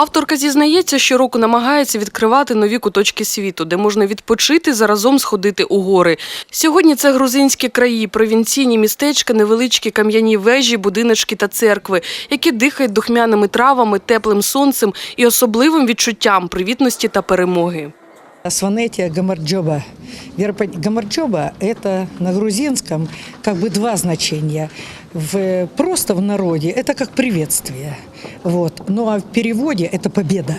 Авторка зізнається, що року намагається відкривати нові куточки світу, де можна відпочити заразом сходити у гори. Сьогодні це грузинські краї, провінційні містечка, невеличкі кам'яні вежі, будиночки та церкви, які дихають духмяними травами, теплим сонцем і особливим відчуттям привітності та перемоги. Сванетия Гамарджоба. Гамарджоба – это на грузинском как бы два значения. В, просто в народе это как приветствие. Вот. Ну а в переводе это победа.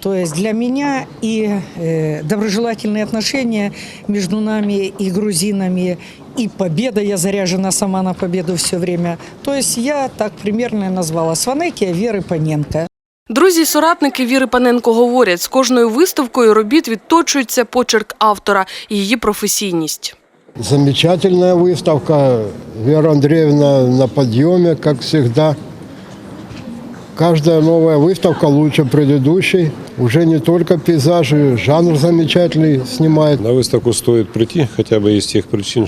То есть для меня и э, доброжелательные отношения между нами и грузинами, и победа, я заряжена сама на победу все время. То есть я так примерно назвала Сванетия Веры Паненко. Друзі й соратники Віри Паненко говорять, з кожною виставкою робіт відточується почерк автора і її професійність. Замечательная выставка. Вера Андреевна на подъеме, как всегда. Каждая новая выставка лучше предыдущей. Уже не только пейзажи, жанр замечательный снимает. На выставку стоит прийти хотя бы из тех причин,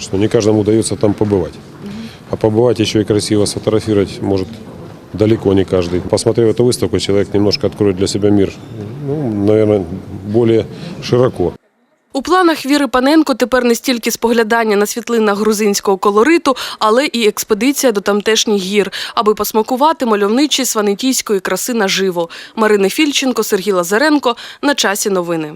что не каждому удается там побывать. А побывать еще и красиво сфотографировать может далеко не каждый. Посмотрев эту выставку, человек немножко откроет для себя мир, ну, наверное, более широко. У планах Віри Паненко тепер не стільки споглядання на світлинах грузинського колориту, але і експедиція до тамтешніх гір, аби посмакувати мальовничі сванетійської краси наживо. Марина Фільченко, Сергій Лазаренко. На часі новини.